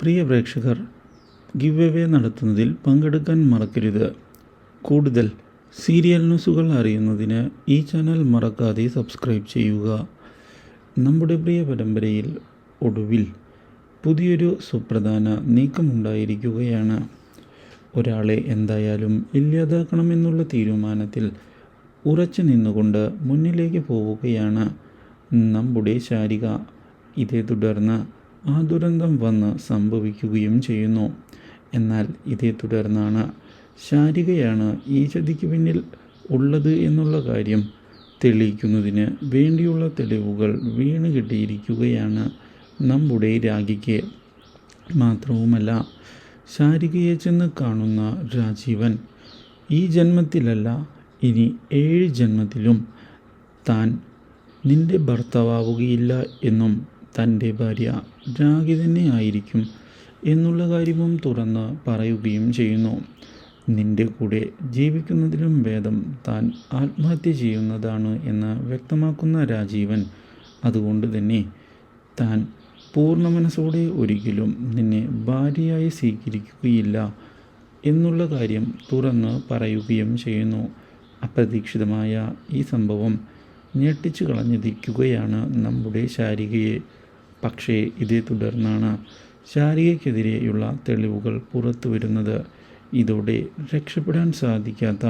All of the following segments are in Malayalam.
പ്രിയ പ്രേക്ഷകർ ഗിവ് എവേ നടത്തുന്നതിൽ പങ്കെടുക്കാൻ മറക്കരുത്. കൂടുതൽ സീരിയൽ ന്യൂസുകൾ അറിയുന്നതിന് ഈ ചാനൽ മറക്കാതെ സബ്സ്ക്രൈബ് ചെയ്യുക. നമ്മുടെ പ്രിയ പരമ്പരയിൽ ഒടുവിൽ പുതിയൊരു സുപ്രധാന നീക്കമുണ്ടായിരിക്കുകയാണ്. ഒരാളെ എന്തായാലും ഇല്ലാതാക്കണമെന്നുള്ള തീരുമാനത്തിൽ ഉറച്ചു നിന്നുകൊണ്ട് മുന്നിലേക്ക് പോവുകയാണ് നമ്മുടെ ശാരിക. ഇതേ തുടർന്ന് ആ ദുരന്തം വന്ന് സംഭവിക്കുകയും ചെയ്യുന്നു. എന്നാൽ ഇതേ തുടർന്നാണ് ശാരികയാണ് ഈ ചതിക്ക് പിന്നിൽ ഉള്ളത് എന്നുള്ള കാര്യം തെളിയിക്കുന്നതിന് വേണ്ടിയുള്ള തെളിവുകൾ വീണ് കിട്ടിയിരിക്കുകയാണ് നമ്മുടെ രാഗിക്ക് മാത്രവുമല്ല ശാരികയെ ചെന്ന് കാണുന്ന രാജീവൻ ഈ ജന്മത്തിലല്ല ഇനി ഏഴ് ജന്മത്തിലും താൻ നിന്റെ ഭർത്താവുകയില്ല എന്നും തന്റെ ഭാര്യ രാഗി തന്നെ ആയിരിക്കും എന്നുള്ള കാര്യവും തുറന്ന് പറയുകയും ചെയ്യുന്നു. നിന്റെ കൂടെ ജീവിക്കുന്നതിലും ഭേദം താൻ ആത്മഹത്യ ചെയ്യുന്നതാണ് എന്ന് വ്യക്തമാക്കുന്ന രാജീവൻ അതുകൊണ്ട് തന്നെ താൻ പൂർണ മനസ്സോടെ ഒരിക്കലും നിന്നെ ഭാര്യയായി സ്വീകരിക്കുകയില്ല എന്നുള്ള കാര്യം തുറന്ന് പറയുകയും ചെയ്യുന്നു. അപ്രതീക്ഷിതമായ ഈ സംഭവം ഞെട്ടിച്ചു കളഞ്ഞിരിക്കുകയാണ് നമ്മുടെ ശാരികയെ. പക്ഷേ ഇതേ തുടർന്നാണ് ശാരികയ്ക്കെതിരെയുള്ള തെളിവുകൾ പുറത്തു വരുന്നത്. ഇതോടെ രക്ഷപ്പെടാൻ സാധിക്കാത്ത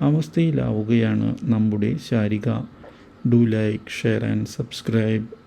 അവസ്ഥയിലാവുകയാണ് നമ്മുടെ Sharika. Do like share and subscribe.